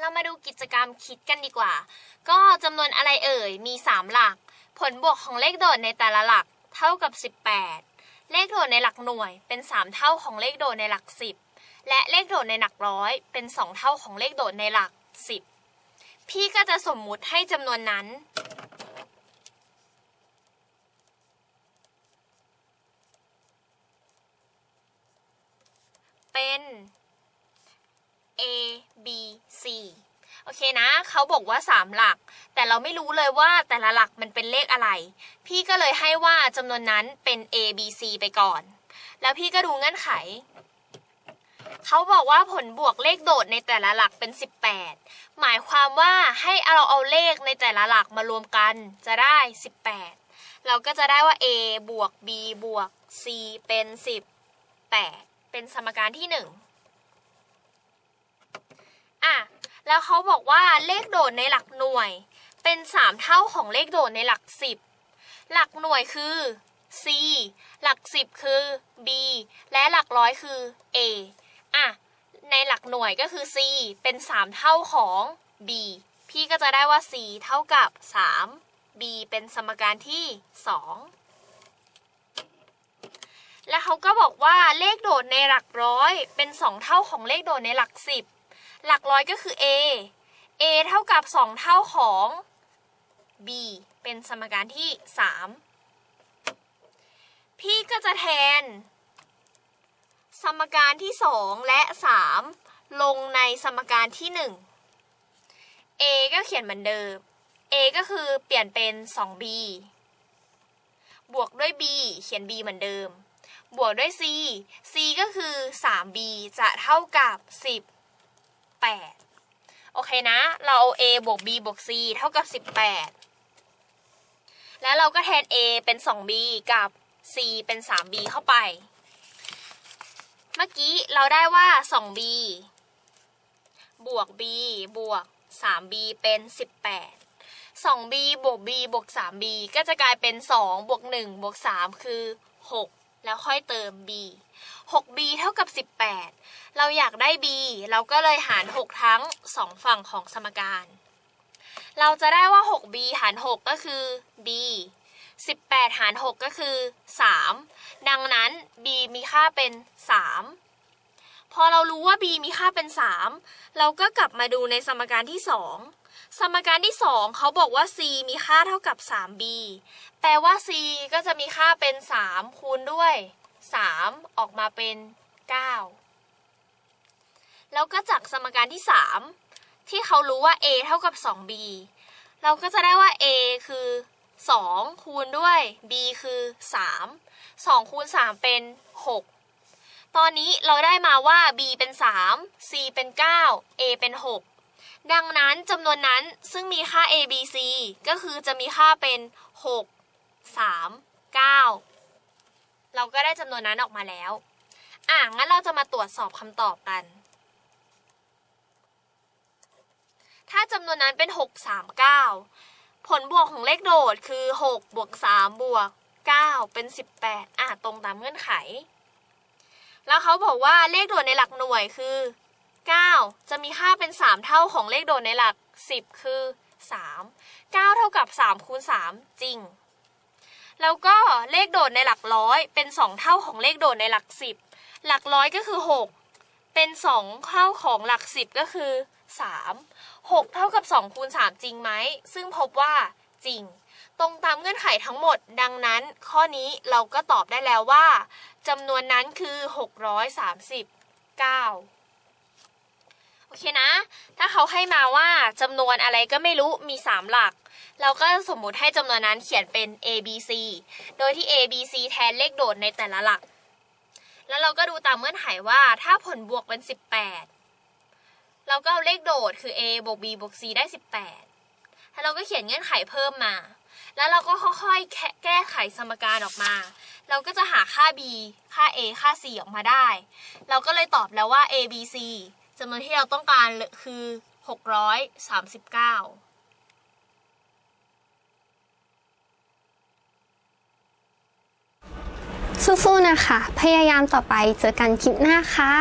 เรามาดูกิจกรรมคิดกันดีกว่า ก็จำนวนอะไรเอ่ย มี 3 หลัก ผลบวกของเลขโดดในแต่ละหลักเท่ากับ 18 เลขโดดในหลักหน่วยเป็น 3 เท่าของเลขโดดในหลัก 10 และเลขโดดในหลักร้อยเป็น 2 เท่าของเลขโดดในหลัก 10 พี่ก็จะสมมุติให้จำนวนนั้นเป็น A B C โอเคนะ เขาบอกว่า 3 หลัก แต่เราไม่รู้เลยว่าแต่ละหลักมันเป็นเลขอะไร พี่ก็เลยให้ว่าจำนวนนั้นเป็น A B C ไปก่อน แล้วพี่ก็ดูเงื่อนไข เขาบอกว่าผลบวกเลขโดดในแต่ละหลักเป็น 18 หมายความว่าให้เราเอาเลขในแต่ละหลักมารวมกันจะได้ 18 เราก็จะได้ว่า A บวก B บวก C เป็น 18 เป็นสมการที่ 1 อะ แล้วเขาบอกว่าเลขโดดในหลักหน่วย เป็น 3 เท่าของเลขโดดในหลัก 10 หลักหน่วยคือ C หลัก 10 คือ B และหลักร้อยคือ A อะ ในหลักหน่วยก็คือ C เป็น 3 เท่าของ B พี่ก็จะได้ว่า C เท่ากับ 3 B เป็นสมการที่ 2 และเขาก็บอกว่าเลขโดดในหลักร้อย เป็น 2 เท่าของเลขโดดในหลัก 10 หลักร้อยก็คือ A A เท่ากับ 2 เท่าของ B เป็นสมการที่ 3 พี่ก็จะแทน สมการที่ 2 และ 3 ลงในสมการที่ 1 A ก็เขียนเหมือนเดิม A ก็คือเปลี่ยนเป็น 2B บวกด้วย B เขียน B เหมือนเดิม บวกด้วย C C ก็คือ 3B จะเท่ากับ 10 8 โอเคนะ เราเอา A บวก B บวก C เท่ากับ 18 แล้วเราก็แทน A เป็น 2B กับ C เป็น 3B เข้าไป เมื่อกี้เราได้ว่า 2B บวก B บวก 3B เป็น 18 2B บวก B บวก 3B ก็จะกลายเป็น 2 บวก 1 บวก 3 คือ 6 แล้วค่อยเติม B 6B เท่ากับ 18 เราอยากได้ B เราก็เลยหาร 6 ทั้ง 2 ฝั่งของสมการ เราจะได้ว่า 6B หาร 6 ก็คือ B 18 หาร 6 ก็คือ 3 ดังนั้น B มีค่าเป็น 3 พอเรารู้ว่า B มีค่าเป็น 3 เราก็กลับมาดูในสมการที่ 2 สมการที่ 2เขาบอกว่า C มีค่าเท่ากับ 3B แปลว่า C ก็จะมีค่าเป็น 3 คูณด้วย 3 ออกมาเป็น 9 แล้วก็จากสมการที่ 3 ที่เขารู้ว่า a เท่ากับ 2b เราก็จะได้ว่า a คือ 2 คูณด้วย b คือ 3 2 คูณ 3 เป็น 6 ตอนนี้เราได้มาว่า b เป็น 3 c เป็น 9 a เป็น 6 ดังนั้นจำนวนนั้นซึ่งมีค่า a b c ก็คือจะมีค่าเป็น 6 3 9 เราก็ได้จำนวนนั้นออกมาแล้ว อะ งั้นเราจะมาตรวจสอบคำตอบกัน ถ้าจำนวนนั้นเป็น 6 3 9 ผลบวกของเลขโดดคือ 6 บวก 3 บวก 9 เป็น 18 อะ ตรงตามเงื่อนไข แล้วเขาบอกว่าเลขโดดในหลักหน่วยคือ 9 จะมีค่าเป็น 3 เท่าของเลขโดดในหลัก 10 คือ 3 9 เท่ากับ 3 คูณ 3 จริง แล้วก็เลขโดดในหลักร้อยเป็น 2 เท่าของเลขโดดในหลัก 10 หลักร้อยก็คือ 6 เป็น 2 เท่าของหลัก 10 ก็คือ 3 6 เท่ากับ 2 คูณ 3 จริงไหม ซึ่งพบว่าจริง ตรงตามเงื่อนไขทั้งหมด ดังนั้น ข้อนี้เราก็ตอบได้แล้วว่าจำนวนนั้นคือ 639 โอเคนะ ถ้าเขาให้มาว่าจำนวนอะไรก็ไม่รู้มี 3 หลัก เราก็สมมุติให้จำนวนนั้นเขียนเป็น a b c โดยที่ a b c แทนเลขโดดในแต่ละหลัก แล้วเราก็ดูตามเงื่อนไขว่าถ้าผลบวกเป็น 18 เราก็เอาเลขโดดคือ a บวก b บวก c ได้ 18 แล้วเราก็เขียนเงื่อนไขเพิ่มมา แล้วเราก็ค่อยๆแก้ไขสมการออกมา เราก็จะหาค่า b ค่า a ค่า c ออกมาได้ เราก็เลยตอบแล้วว่า a b c จำนวนที่เราต้องการคือ 639สู้ๆนะคะ พยายามต่อไปเจอกันคลิปหน้าค่ะ